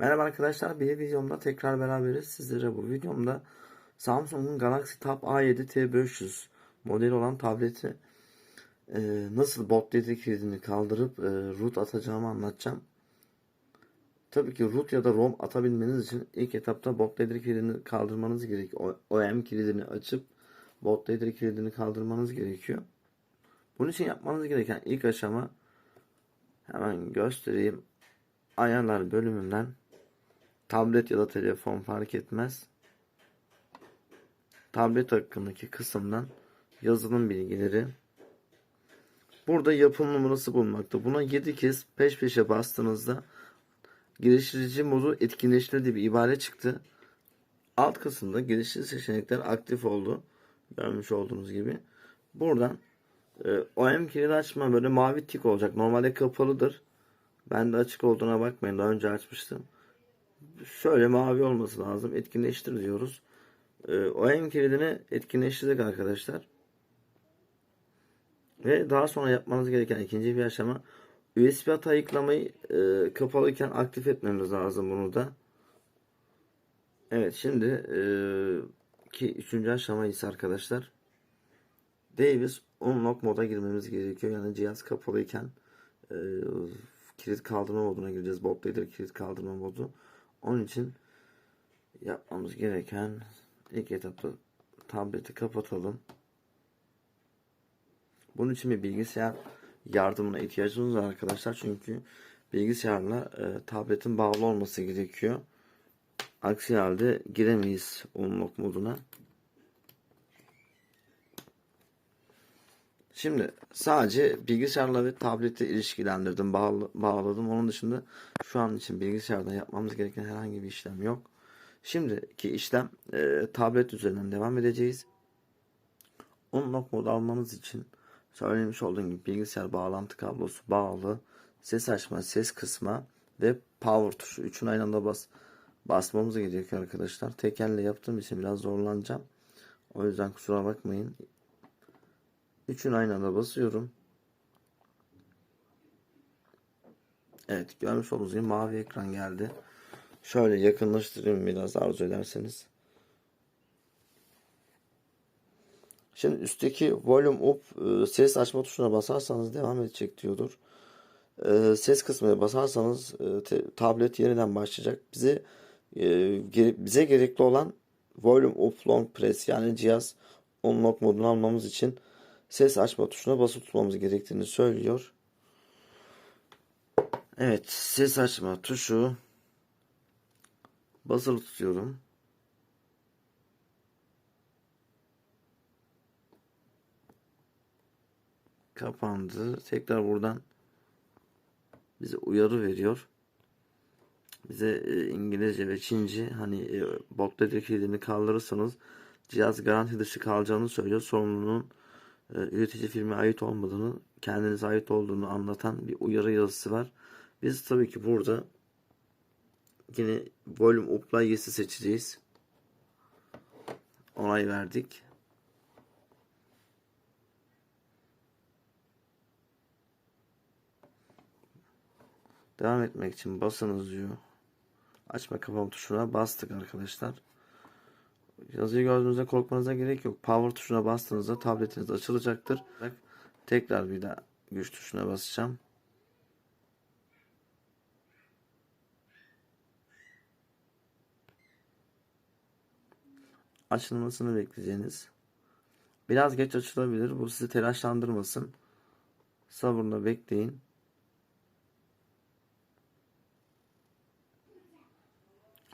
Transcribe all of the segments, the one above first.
Merhaba arkadaşlar bir videomda tekrar beraberiz. Sizlere bu videomda Samsung'un Galaxy Tab A7 T500 modeli olan tableti e, nasıl bot dedi kilidini kaldırıp e, root atacağımı anlatacağım. Tabii ki root ya da ROM atabilmeniz için ilk etapta bot ledger kilidini kaldırmanız gerekiyor. O- OEM kilidini açıp bot ledger kilidini kaldırmanız gerekiyor. Bunun için yapmanız gereken ilk aşama hemen göstereyim. Ayarlar bölümünden tablet ya da telefon fark etmez. Tablet hakkındaki kısımdan yazılım bilgileri. Burada yapım numarası bulunmakta. Buna 7 kez peş peşe bastığınızda geliştirici modu etkinleştir bir ibare çıktı. Alt kısımda geliştirici seçenekler aktif oldu. Görmüş olduğunuz gibi. Buradan e, OEM kilidi açma böyle mavi tik olacak. Normalde kapalıdır. Ben de açık olduğuna bakmayın. Daha önce açmıştım. Şöyle mavi olması lazım. Etkinleştir diyoruz. Ee, OEM kilidini etkinleştirdik arkadaşlar. Ve daha sonra yapmanız gereken ikinci bir aşama USB hata ayıklamayı e, kapalıyken aktif etmemiz lazım bunu da. Evet şimdi e, ki üçüncü aşama ise arkadaşlar Davis unlock moda girmemiz gerekiyor. Yani cihaz kapalıyken e, kilit kaldırma moduna gireceğiz. Bot Leader kilit kaldırma modu. Onun için yapmamız gereken ilk etapta tableti kapatalım. Bunun için bir bilgisayar yardımına ihtiyacımız var arkadaşlar. Çünkü bilgisayarla e, tabletin bağlı olması gerekiyor. Aksi halde giremeyiz unlock moduna. Şimdi sadece bilgisayarla ve tableti ilişkilendirdim, bağladım. Onun dışında şu an için bilgisayarda yapmamız gereken herhangi bir işlem yok. Şimdiki işlem e, tablet üzerinden devam edeceğiz. Unlock modu almamız için söylemiş olduğum gibi bilgisayar bağlantı kablosu bağlı, ses açma, ses kısma ve power tuşu. Üçün aynı anda bas, basmamız gerekiyor arkadaşlar. Tek elle yaptığım için biraz zorlanacağım. O yüzden kusura bakmayın. Üçün aynı anda basıyorum. Evet görmüş olduğunuz gibi mavi ekran geldi. Şöyle yakınlaştırayım biraz arzu ederseniz. Şimdi üstteki volume up e, ses açma tuşuna basarsanız devam edecek diyordur. E, Ses kısmına basarsanız e, tablet yeniden başlayacak. Bize bize gerekli olan volume up long press yani cihaz unlock modunu almamız için ses açma tuşuna basılı tutmamız gerektiğini söylüyor. Evet, ses açma tuşu basılı tutuyorum. Kapandı. Tekrar buradan bize uyarı veriyor. Bize e, İngilizce ve Çince hani e, dedi kilidini kaldırırsanız cihaz garanti dışı kalacağını söylüyor. Sorumlunun e, üretici firmaya ait olmadığını, kendinize ait olduğunu anlatan bir uyarı yazısı var. Biz tabii ki burada yine volume up'la yes'i seçeceğiz. Onay verdik. Devam etmek için basınız diyor. Açma kapama tuşuna bastık arkadaşlar. Yazıyı gördüğünüzde korkmanıza gerek yok. Power tuşuna bastığınızda tabletiniz açılacaktır. Tekrar bir daha güç tuşuna basacağım. Açılmasını bekleyeceğiniz. Biraz geç açılabilir. Bu sizi telaşlandırmasın. Sabırla bekleyin.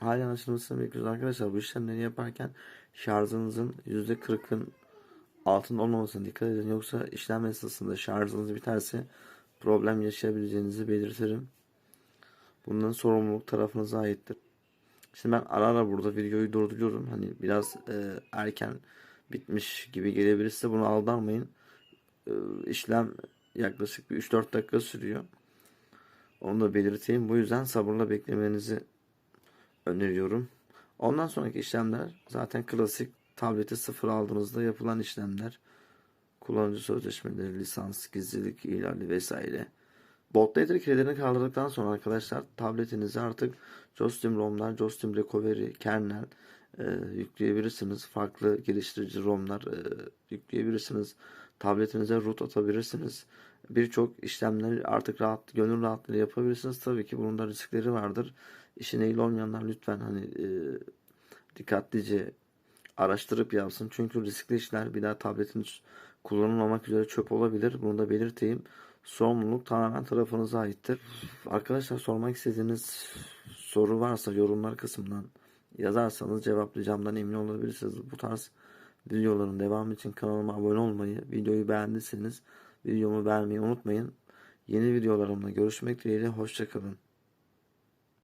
Halen açılmasını bekliyoruz arkadaşlar. Bu işlemleri yaparken şarjınızın %40'ın altında olmamasına dikkat edin. Yoksa işlem esnasında şarjınız biterse problem yaşayabileceğinizi belirtirim. Bundan sorumluluk tarafınıza aittir. Şimdi ben ara ara burada videoyu durduruyorum. Hani biraz e, erken bitmiş gibi gelebilirse bunu aldanmayın. E, işlem yaklaşık bir 3-4 dakika sürüyor. Onu da belirteyim. Bu yüzden sabırla beklemenizi öneriyorum. Ondan sonraki işlemler zaten klasik tableti sıfır aldığınızda yapılan işlemler. Kullanıcı sözleşmeleri, lisans, gizlilik ihlali vesaire. Bolt Data kilidini kaldırdıktan sonra arkadaşlar tabletinize artık Jostüm ROM'lar, Jostüm Recovery, kernel e, yükleyebilirsiniz. Farklı geliştirici ROM'lar e, yükleyebilirsiniz. Tabletinize root atabilirsiniz. Birçok işlemleri artık rahat, gönül rahatlığıyla yapabilirsiniz. Tabii ki bunun da riskleri vardır. İşin ehli olmayanlar lütfen hani e, dikkatlice araştırıp yapsın. Çünkü riskli işler bir daha tabletin kullanılmamak üzere çöp olabilir. Bunu da belirteyim. Sorumluluk tamamen tarafınıza aittir. Arkadaşlar sormak istediğiniz soru varsa yorumlar kısmından yazarsanız cevaplayacağımdan emin olabilirsiniz. Bu tarz videoların devamı için kanalıma abone olmayı, videoyu beğendiyseniz videomu beğenmeyi unutmayın. Yeni videolarımla görüşmek dileğiyle. Hoşçakalın.